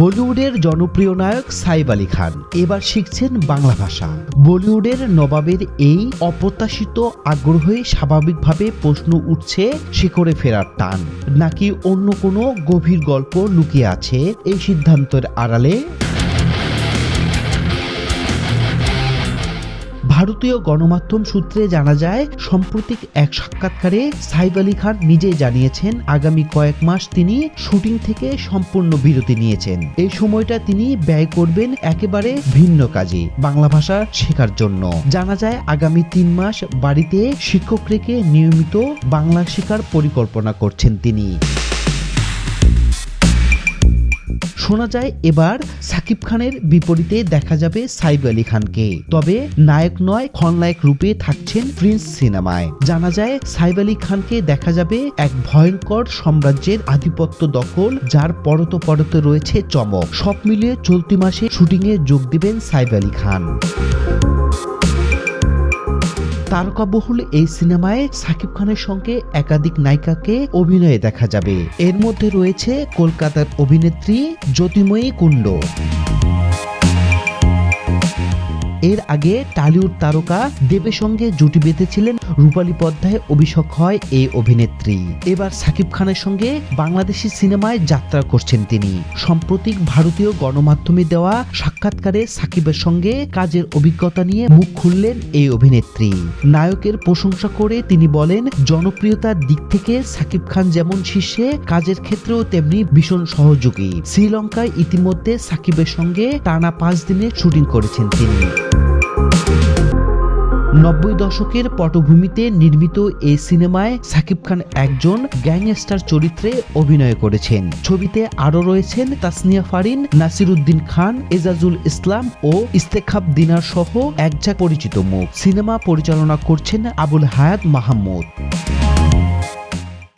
বলিউডের জনপ্রিয় নায়ক সাইব আলী খান। এবার শিখছেন বাংলা ভাষা। বলিউডের নবাবের এই অপ্রত্যাশিত আগ্রহে স্বাভাবিকভাবে প্রশ্ন উঠছে শিখরে ফেরার টান। নাকি অন্য কোনো গভীর গল্প লুকিয়ে আছে এই সিদ্ধান্তের আড়ালে? ভারতীয় গণমাধ্যম সূত্রে জানা যায়, সাম্প্রতিক এক সাক্ষাৎকারে সাইব আলী খান নিজেই জানিয়েছেন, আগামী কয়েক মাস তিনি শুটিং থেকে সম্পূর্ণ বিরতি নিয়েছেন। এই সময়টা তিনি ব্যয় করবেন একেবারে ভিন্ন কাজে, বাংলা ভাষা শেখার জন্য। জানা যায়, আগামী তিন মাস বাড়িতে শিক্ষক রেখে নিয়মিত বাংলা শেখার পরিকল্পনা করছেন তিনি। শোনা যায়, এবার সাকিব খানের বিপরীতে দেখা যাবে সাইব আলী খানকে। তবে নায়ক নয়, খলনায়ক রূপে থাকছেন প্রিন্স সিনেমায়। জানা যায়, সাইব আলী খানকে দেখা যাবে এক ভয়ঙ্কর সাম্রাজ্যের আধিপত্য দখল, যার পরত পরতে রয়েছে চমক। সব মিলিয়ে চলতি মাসে শুটিংয়ে যোগ দিবেন সাইব আলী খান। তারকাবহুল এই সিনেমায় সাকিব খানের সঙ্গে একাধিক নায়িকাকে অভিনয়ে দেখা যাবে। এর মধ্যে রয়েছে কলকাতার অভিনেত্রী জ্যোতিময়ী কুণ্ড। এর আগে টালিউড তারকা দেবের সঙ্গে জুটি বেঁধেছিলেন রূপালী পদ্মায় অভিষেক হয় এই অভিনেত্রী। এবার সাকিব খানের সঙ্গে বাংলাদেশি সিনেমায় যাত্রা করছেন তিনি। সাম্প্রতিক ভারতীয় গণমাধ্যমে দেওয়া সাক্ষাৎকারে সাকিবের সঙ্গে কাজের অভিজ্ঞতা নিয়ে মুখ খুললেন এই অভিনেত্রী। নায়কের প্রশংসা করে তিনি বলেন, জনপ্রিয়তার দিক থেকে সাকিব খান যেমন শীর্ষে, কাজের ক্ষেত্রেও তেমনি ভীষণ সহযোগী। শ্রীলঙ্কায় ইতিমধ্যে সাকিবের সঙ্গে টানা পাঁচ দিনে শুটিং করেছেন তিনি। নব্বই দশকের পটভূমিতে নির্মিত এই সিনেমায় সাকিব খান একজন গ্যাংস্টার চরিত্রে অভিনয় করেছেন। ছবিতে আরও রয়েছেন তাসনিয়া ফারিন, নাসিরুদ্দিন খান, এজাজুল ইসলাম ও ইস্তেখাব দিনার সহ একজা পরিচিত মুখ। সিনেমা পরিচালনা করছেন আবুল হায়াত মাহমুদ।